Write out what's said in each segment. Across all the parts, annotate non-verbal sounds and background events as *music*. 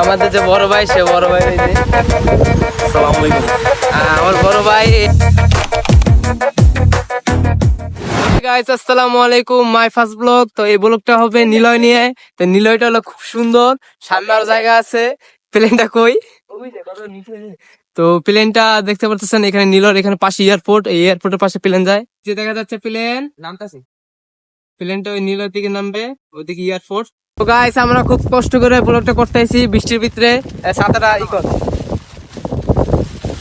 আমাদের যে বড় ভাই সে বড় ভাই আমার বড় ভাই গাইস আসসালামু আলাইকুম মাই ফার্স্ট ব্লগ তো এই ব্লগটা হবে নিলয় নিয়ে। তো নিলয়টা হলো খুব সুন্দর সামনে আরও জায়গা আছে। প্লেনটা কই? তো প্লেনটা দেখতে পাচ্ছেন এখানে নিলয় এখানে পাশে এয়ারপোর্ট এই এয়ারপোর্টের পাশে প্লেন যায়। যে দেখা যাচ্ছে প্লেন নামতাছে। প্লেনটা ওই নীলার দিকে নামবে ওইদিকে এয়ারপোর্ট তো গাইস আমরা খুব কষ্ট করে ব্লগটা করতে আইছি বৃষ্টির ভিতরে আহ, সাঁতারটা ই কর।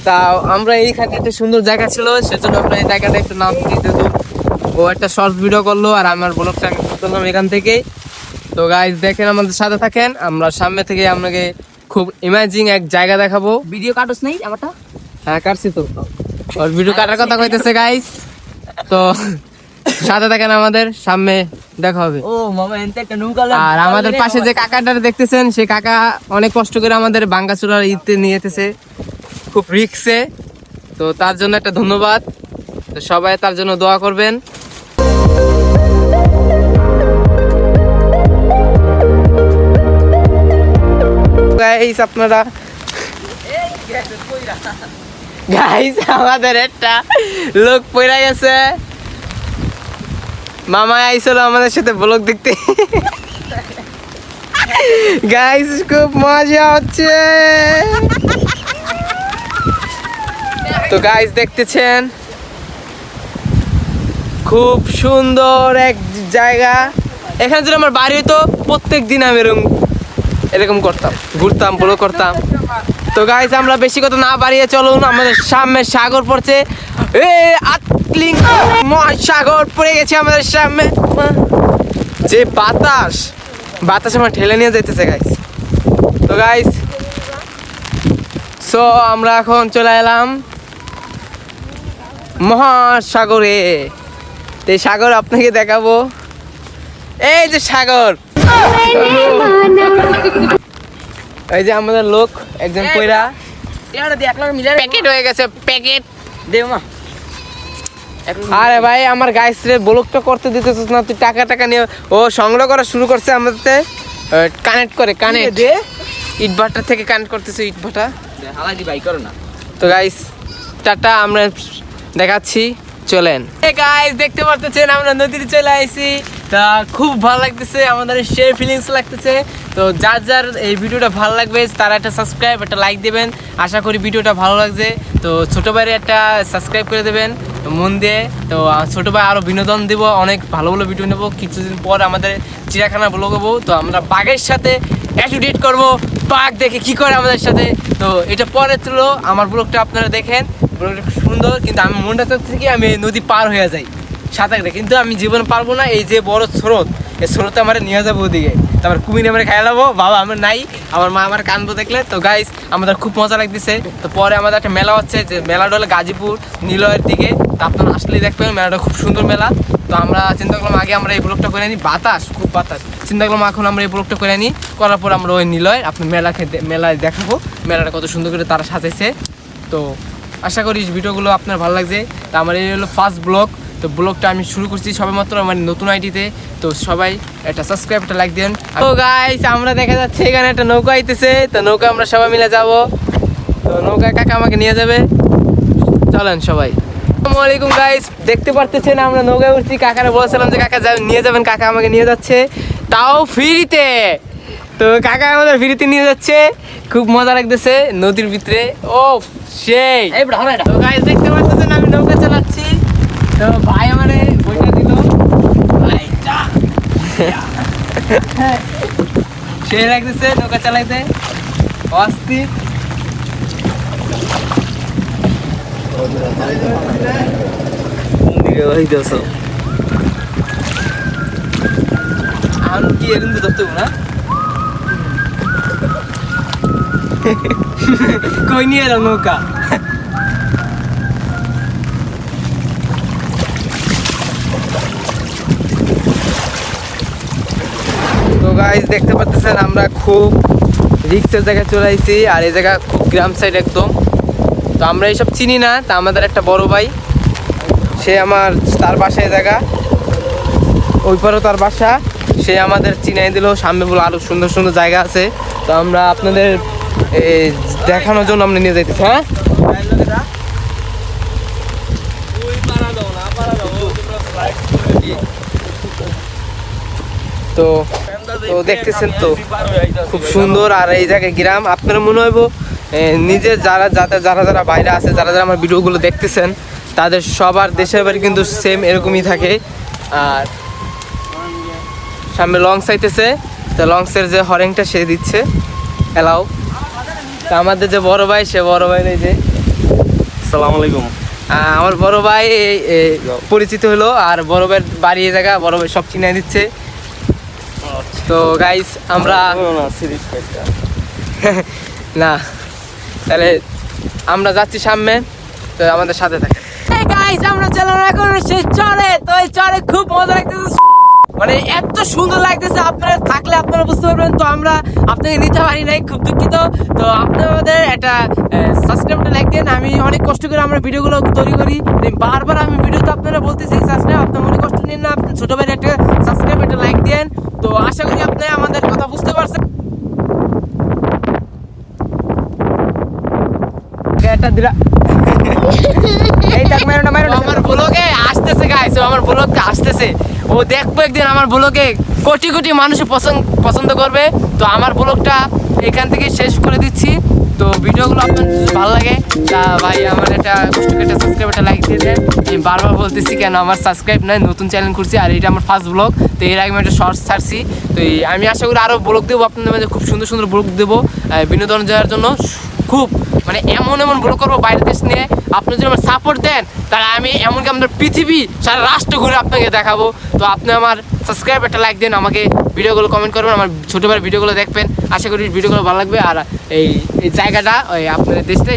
তা আমরা এইখানে একটা সুন্দর জায়গা ছিল সেজন্য আমরা এই জায়গাটা একটু নাম দিতে ও একটা শর্ট ভিডিও করল আর আমার ব্লগটা আমি করলাম এখান থেকেই। তো গাইস দেখেন আমাদের সাথে থাকেন আমরা সামনে থেকে আপনাকে খুব ইমাজিং এক জায়গা দেখাবো। ভিডিও কাটস নাই আমারটা? হ্যাঁ কাটছি তো। ওর ভিডিও কাটার কথা কইতেছে গাইস তো সাথে থাকেন আমাদের সামনে দেখা হবে। ও মামা এনতে একটা নৌকা আর আমাদের পাশে যে কাকাটা দেখতেছেন সে কাকা অনেক কষ্ট করে আমাদের বাঙ্গাচুরার ইতে নিয়ে যেতেছে খুব রিক্সে। তো তার জন্য একটা ধন্যবাদ। তো সবাই তার জন্য দোয়া করবেন। গাইস আপনারা গাইস আমাদের একটা লোক পড়ে গেছে। মামা আইছিল আমাদের সাথে ব্লগ দেখতে। গাইস খুব মজা হচ্ছে। তো গাইস দেখতেছেন? খুব সুন্দর এক জায়গা। এখানে যদি আমার বাড়ি হতো প্রত্যেক দিন আমি এরকম এরকম করতাম। ঘুরতাম ব্লগ করতাম। তো গাইস আমরা বেশি কথা না বাড়িয়ে চলুন। আমাদের সামনে সাগর পড়ছে। এ আতলিং মহাসাগর পড়ে গেছে আমাদের সামনে। যে বাতাস বাতাস আমার ঠেলে নিয়ে যাইতেছে গাইস তো গাইস সো আমরা এখন চলে এলাম মহাসাগরে। তো এই সাগর আপনাকে দেখাবো। এই যে সাগর। এই যে আমাদের লোক একজন কইরা প্যাকেট হয়ে গেছে প্যাকেট দে মা। আরে ভাই আমার গাইস রে ব্লকটা করতে দিতেছিস না তুই টাকা টাকা নিয়ে ও সংগ্রহ করা শুরু করছে আমাদের কানেক্ট করে কানেক্ট দে। ইট ভাটা থেকে কানেক্ট করতেছে ইট ভাটা। হালাকি ভাই করো না। তো গাইস টাটা আমরা দেখাচ্ছি চলেন। এ গাইস দেখতে পারতেছেন আমরা নদীতে চলে আইছি। তা খুব ভালো লাগতেছে আমাদের সেই ফিলিংস লাগতেছে। তো যার যার এই ভিডিওটা ভালো লাগবে, তারা একটা সাবস্ক্রাইব একটা লাইক দেবেন। আশা করি ভিডিওটা ভালো লাগছে। তো ছোট ভাইয়ের একটা সাবস্ক্রাইব করে দেবেন মন দিয়ে। তো ছোট ভাই আরও বিনোদন দিব, অনেক ভালো ভালো ভিডিও নেব। কিছুদিন পর আমাদের চিড়িয়াখানা ব্লগ হব। তো আমরা বাঘের সাথে অ্যাটিটিউড করব। বাঘ দেখে কি করে আমাদের সাথে? তো এটা পরে তুলো। আমার ব্লগটা আপনারা দেখেন। ব্লগটা খুব সুন্দর, কিন্তু আমি মনটা চাচ্ছে কি আমি নদী পার হয়ে যাই। সাঁতার কিন্তু আমি জীবনে পারব না। এই যে বড় স্রোত, এই স্রোতে আমার নিয়ে যাব ওদিকে। তারপর কুমির আমরা খাই লাবো। বাবা আমার নাই, আমার মা আমার কানবো দেখলে। তো গাইস আমাদের খুব মজা লাগতেছে। তো পরে আমাদের একটা মেলা হচ্ছে, যে মেলাটা হলো গাজীপুর নীলয়ের দিকে। তো আপনারা আসলেই দেখবেন মেলাটা খুব সুন্দর মেলা। তো আমরা চিন্তা করলাম, আগে আমরা এই ব্লগটা করে নিই। বাতাস, খুব বাতাস। চিন্তা করলাম, এখন আমরা এই ব্লগটা করে নিই। করার পর আমরা ওই নিলয়, আপনার মেলাকে মেলায় দেখাবো। মেলাটা কত সুন্দর করে তারা সাজাইছে। তো আশা করি ভিডিওগুলো আপনার ভালো লাগছে। তো আমার এই হলো ফার্স্ট ব্লগ তো ব্লগটা আমি শুরু করছি সবেমাত্র আমার নতুন আইডিতে। তো সবাই একটা সাবস্ক্রাইব একটা লাইক দেন তো গাইস আমরা দেখা যাচ্ছে এখানে একটা নৌকা আইতেছে। তো নৌকা আমরা সবাই মিলে যাব। তো নৌকা কাকা আমাকে নিয়ে যাবে। চলেন সবাই। আসসালামু আলাইকুম গাইস দেখতে পারতেছেন আমরা নৌকায় উঠছি। কাকারে বলেছিলাম যে কাকা যাবেন নিয়ে যাবেন। কাকা আমাকে নিয়ে যাচ্ছে। তাও ফ্রিতে। তো কাকা আমাদের ফ্রিতে নিয়ে যাচ্ছে। খুব মজা লাগতেছে নদীর ভিতরে। ও সেই। তো গাইস দেখতে পাচ্ছেন আমি নৌকা চালাচ্ছি। তো ভাই আমারে বইটা দিল। ভাইটা *laughs* সেই লাগতেছে নৌকা চালাইতে। অস্থির। আমি কি এরকম ধরতে না? *laughs* কই নিয়ে এলাম নৌকা? তো গাইস দেখতে পাচ্ছেন আমরা খুব রিক্সের জায়গায় চলে আইছি, আর এই জায়গা খুব গ্রাম সাইড একদম। তো আমরা এইসব চিনি না, তা আমাদের একটা বড় ভাই, সে আমার, তার বাসায় জায়গা। ওই পারেও তার বাসা, সে আমাদের চিনাই দিল, সামনে বলে আরও সুন্দর সুন্দর জায়গা আছে। তো আমরা আপনাদের দেখানোর জন্য আমরা নিয়ে যাইতেছি হ্যাঁ? তো তো দেখতেছেন তো খুব সুন্দর আর এই জায়গায় গ্রাম। আপনারা মনে হইব এ, নিজের যারা যাতে যারা যারা বাইরে আছে যারা যারা আমার ভিডিওগুলো দেখতেছেন তাদের সবার দেশের বাড়ি কিন্তু সেম এরকমই থাকে। আর সামনে লং সাইতেছে তো লংসের যে হরেংটা সে দিচ্ছে এলাও। তো আমাদের যে বড় ভাই সে বড় ভাই এই যে। আসসালামু আলাইকুম। আমার বড় ভাই পরিচিত হলো আর বড় ভাইয়ের বাড়ি জায়গা বড় ভাই সব চিনে দিচ্ছে। তো গাইস আমরা *laughs* না তাহলে আমরা যাচ্ছি সামনে তো আমাদের সাথে থাকে গাইস আমরা চলার এখন সে চলে তো এই চলে খুব মজা লাগতেছে। মানে এত সুন্দর লাগতেছে আপনারা থাকলে আপনারা বুঝতে পারবেন তো আমরা আপনাকে নিতে পারি নাই খুব দুঃখিত। তো আপনি আমাদের একটা সাবস্ক্রাইবটা লাইক দেন আমি অনেক কষ্ট করে আমরা ভিডিওগুলো তৈরি করি। বারবার আমি ভিডিওতে আপনারা বলতেছি সাবস্ক্রাইব আপনার মনে নিন না আপনি ছোট ভাইয়ের একটা সাবস্ক্রাইব একটা লাইক দেন তো আশা করি আপনি আমাদের কথা বুঝতে পারছেন। এটা দিলা? এই দেখ মেরো না মেরো না। আমার ব্লগে আসতেছে গাইস আমার ব্লগটা আসতেছে। ও দেখব একদিন আমার ব্লগে কোটি কোটি মানুষ পছন্দ পছন্দ করবে। তো আমার ব্লগটা এখান থেকে শেষ করে দিচ্ছি। তো ভিডিওগুলো আপনার ভালো লাগে, তা ভাই আমার একটা কষ্ট একটা সাবস্ক্রাইব একটা লাইক দিয়ে দেন। আমি বারবার বলতেছি কেন আমার সাবস্ক্রাইব নাই, নতুন চ্যানেল করছি আর এটা আমার ফার্স্ট ব্লগ তো এর আগে আমি একটা শর্টস ছাড়ছি। তো আমি আশা করি আরও ব্লগ দেবো, আপনাদের মাঝে খুব সুন্দর সুন্দর ব্লগ দেবো বিনোদন দেওয়ার জন্য। খুব মানে এমন এমন ব্লগ করব বাইরের দেশ নিয়ে। আপনি যদি আমার সাপোর্ট দেন, তাহলে আমি এমনকি আমাদের পৃথিবী, সারা রাষ্ট্র ঘুরে আপনাকে দেখাবো। তো আপনি আমার সাবস্ক্রাইব একটা লাইক দেন, আমাকে ভিডিওগুলো কমেন্ট করবেন, আমার ছোটো ভিডিওগুলো দেখবেন। আশা করি ভিডিওগুলো ভালো লাগবে। আর এই এই জায়গাটা, ওই আপনাদের দেশটা।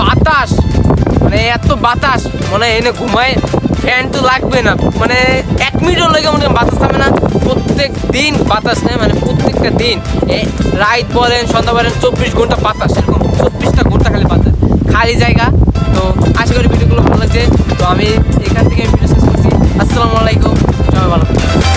বাতাস মানে এত বাতাস মানে এনে ঘুমায় ফ্যান তো লাগবে না। মানে এক মিনিটও লেগে মনে বাতাস থামে না। প্রত্যেক দিন বাতাস নেয় মানে প্রত্যেকটা দিন। রাত বলেন, সন্ধ্যা বলেন, চব্বিশ ঘণ্টা বাতাস, এরকম চব্বিশটা ঘণ্টা খালি জায়গা। তো আশা করি ভিডিওগুলো ভালো লাগছে। তো আমি এখান থেকে ভিডিও শেষ করছি। আসসালামু আলাইকুম। সবাই ভালো।